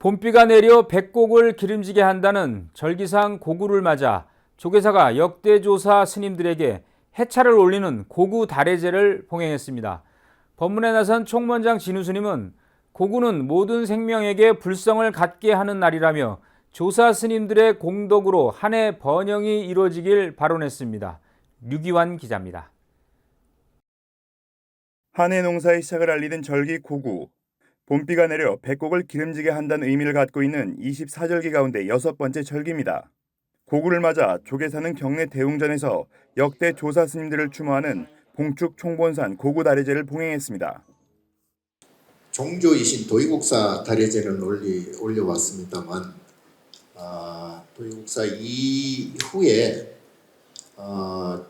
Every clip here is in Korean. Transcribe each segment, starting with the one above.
봄비가 내려 백곡을 기름지게 한다는 절기상 고구를 맞아 조계사가 역대 조사 스님들에게 해차를 올리는 고구 다례제를 봉행했습니다. 법문에 나선 총무원장 진우 스님은 고구는 모든 생명에게 불성을 갖게 하는 날이라며 조사 스님들의 공덕으로 한 해 번영이 이루어지길 바론했습니다. 류기환 기자입니다. 한해 농사의 시작을 알리는 절기 고구. 봄비가 내려 백곡을 기름지게 한다는 의미를 갖고 있는 24절기 가운데 여섯 번째 절기입니다. 고구를 맞아 조계 사는 경내 대웅전에서 역대 조사 스님들을 추모하는 봉축 총본산 고구 다리제를 봉행했습니다. 종조이신 도의국사 다례제는 올리, 올려왔습니다만 아, 도의국사 이후에 아,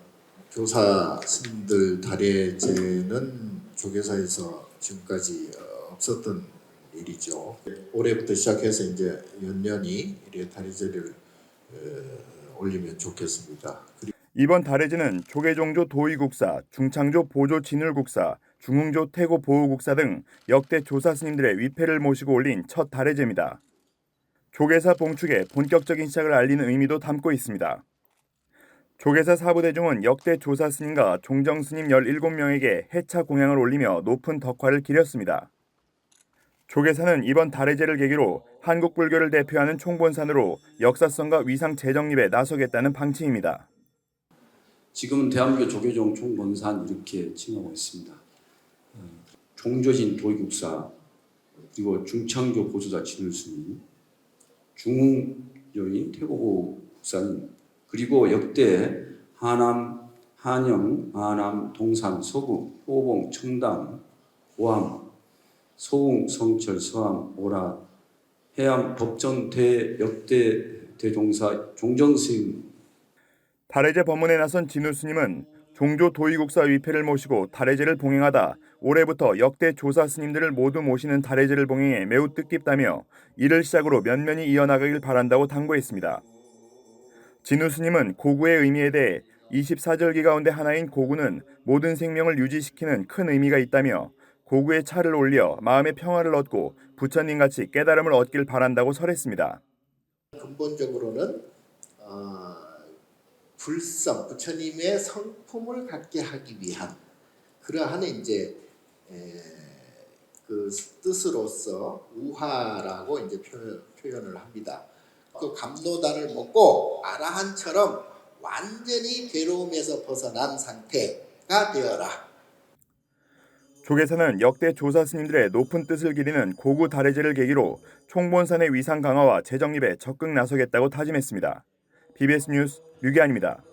교사 스님들 다례제는 조계사에서 지금까지 어, 없었던 일이죠. 올해부터 시작해서 이제 연년이 이렇게 다례제를 어, 올리면 좋겠습니다. 이번 다례제는 조계종조 도의국사, 중창조 보조 진울국사, 중흥조 태고 보호국사 등 역대 조사 스님들의 위패를 모시고 올린 첫 다례제입니다. 조계사 봉축의 본격적인 시작을 알리는 의미도 담고 있습니다. 조계사 사부대중은 역대 조사 스님과 종정 스님 17명에게 해차 공양을 올리며 높은 덕화를 기렸습니다. 조계사는 이번 다례제를 계기로 한국 불교를 대표하는 총본산으로 역사성과 위상 재정립에 나서겠다는 방침입니다. 지금은 대한민국 조계종 총본산 이렇게 칭하고 있습니다. 어, 종조진 도의국사 그리고 중창조 보조자 진울스님, 중흥여인 태고보 국사님 그리고 역대 하남, 한영, 아남, 동산, 서구, 호봉, 청담, 고암, 소웅, 성철, 서암, 오라, 해암, 법전, 대, 역대 대종사, 종정스님 다례제 법문에 나선 진우 스님은 종조 도의국사 위패를 모시고 다례제를 봉행하다 올해부터 역대 조사 스님들을 모두 모시는 다례제를 봉행해 매우 뜻깊다며 이를 시작으로 면면이 이어나가길 바란다고 당부했습니다. 진우 스님은 고구의 의미에 대해 24절기 가운데 하나인 고구는 모든 생명을 유지시키는 큰 의미가 있다며 고구의 차를 올려 마음의 평화를 얻고 부처님 같이 깨달음을 얻길 바란다고 설했습니다. 근본적으로는 어, 불성 부처님의 성품을 갖게 하기 위한 그러한 이제 에, 그 뜻으로서 우화라고 이제 표현, 표현을 합니다. 그 감노단을 먹고 아라한처럼 완전히 괴로움에서 벗어난 상태가 되어라. 조계사는 역대 조사 스님들의 높은 뜻을 기리는 고구 다례제를 계기로 총본산의 위상 강화와 재정립에 적극 나서겠다고 다짐했습니다. BBS 뉴스 류기안입니다.